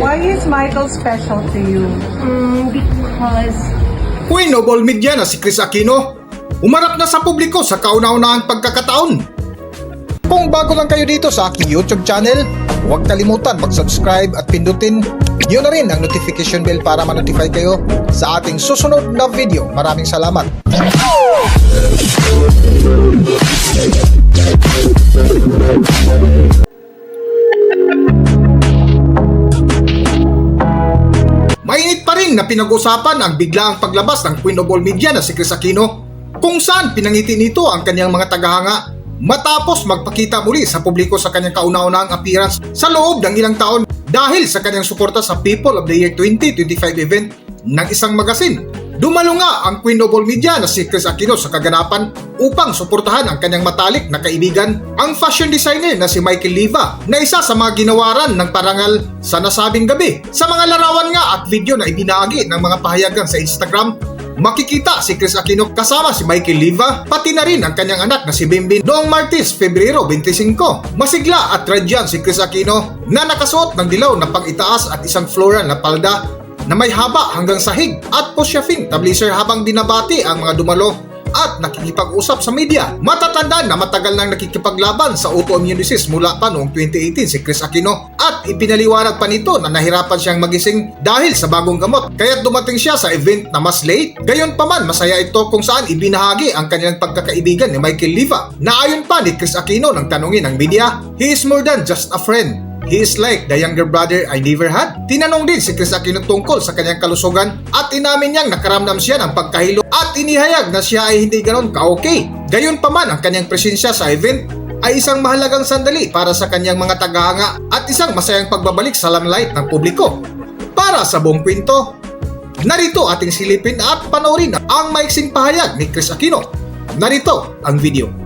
Why is Michael special to you? Mm, because Uy, Noble Media na si Chris Aquino. Umarap na sa publiko sa kauna-unahang pagkakataon. Kung bago lang kayo dito sa aking YouTube channel, huwag kalimutan mag-subscribe at pindutin nyo na rin ang notification bell para ma-notify kayo sa ating susunod na video. Maraming salamat. Mainit pa rin na pinag-usapan ang biglaang paglabas ng Queen of All Media na si Chris Aquino kung saan pinangiti nito ang kanyang mga tagahanga matapos magpakita muli sa publiko sa kanyang kauna-unahang appearance sa loob ng ilang taon dahil sa kanyang suporta sa People of the Year 2025 event ng isang magasin. Dumalo nga ang Queen of All Media na si Chris Aquino sa kaganapan upang suportahan ang kanyang matalik na kaibigan, ang fashion designer na si Michael Liva na isa sa mga ginawaran ng parangal sa nasabing gabi. Sa mga larawan nga at video na ibinahagi ng mga pahayagan sa Instagram, makikita si Chris Aquino kasama si Michael Liva, pati na rin ang kanyang anak na si Bimbin noong Martes, Pebrero 25. Masigla at radyan si Chris Aquino na nakasuot ng dilaw na pang-itaas at isang floral na palda na may haba hanggang sahig at pusyafing tablaser habang dinabati ang mga dumalo at nakikipag-usap sa media. Matatandaan na matagal nang nakikipaglaban sa autoimmune disease mula pa noong 2018 si Chris Aquino at ipinaliwanag pa nito na nahirapan siyang magising dahil sa bagong gamot kaya't dumating siya sa event na mas late. Gayon pa man masaya ito kung saan ibinahagi ang kanilang pagkakaibigan ni Michael Liva na ayon pa ni Chris Aquino nang tanungin ng media, he is more than just a friend. He is like the younger brother I never had. Tinanong din si Chris Aquino tungkol sa kanyang kalusugan at inamin niyang nakaramdam siya ng pagkahilo at inihayag na siya ay hindi ganoon ka-okay. Gayon pa man ang kanyang presensya sa event ay isang mahalagang sandali para sa kanyang mga tagahanga at isang masayang pagbabalik sa limelight ng publiko. Para sa buong kwento, narito ating silipin at panoorin ang maiksing pahayag ni Chris Aquino. Narito ang video.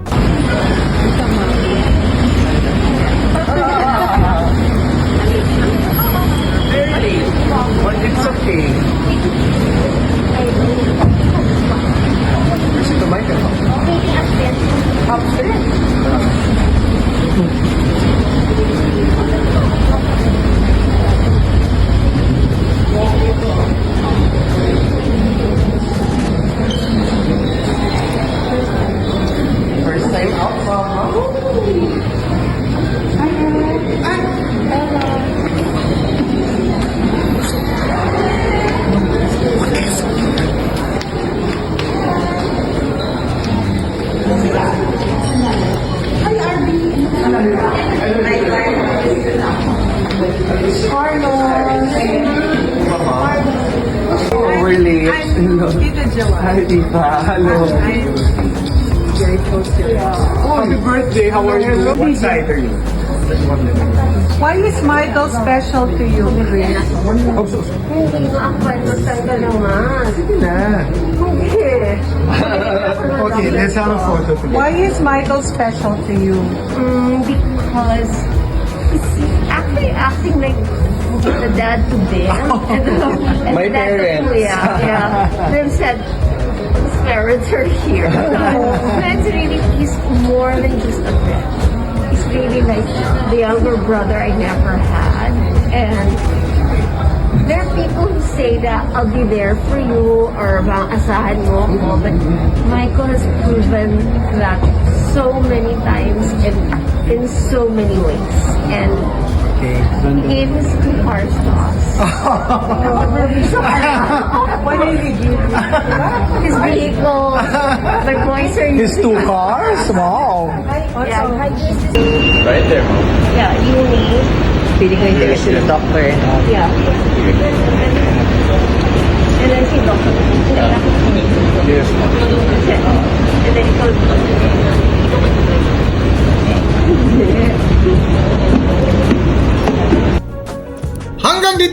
Mama. Oh, we're late. Hello. Tita Joanne. Hi, Tita. Hello. Very close to you. Oh, happy birthday. How are you? What side are you? Why is Michael special to you, Chris? Oh, so, so. hindi ko ako talaga naman. Na. Okay. Okay, let's have a photo together. Why is Michael special to you? Mm, because he's actually acting like the dad to Ben. and My dad parents. Kuya. Yeah. Then said, his parents are here. But it's really, he's more than just a friend. He's really like the younger brother I never had. And there are people who say that I'll be there for you or bang asahan mo ako. But Michael has proven that so many times and in so many ways. And Okay, he gave his two cars to us. Why did he give you? his my boys are His two cars? Wow. Yeah, Right there, mom. yeah, uni. Feeling ko interested yung doctor and all. Yeah. And then si Doc. Yes. And then ikaw. Hanggang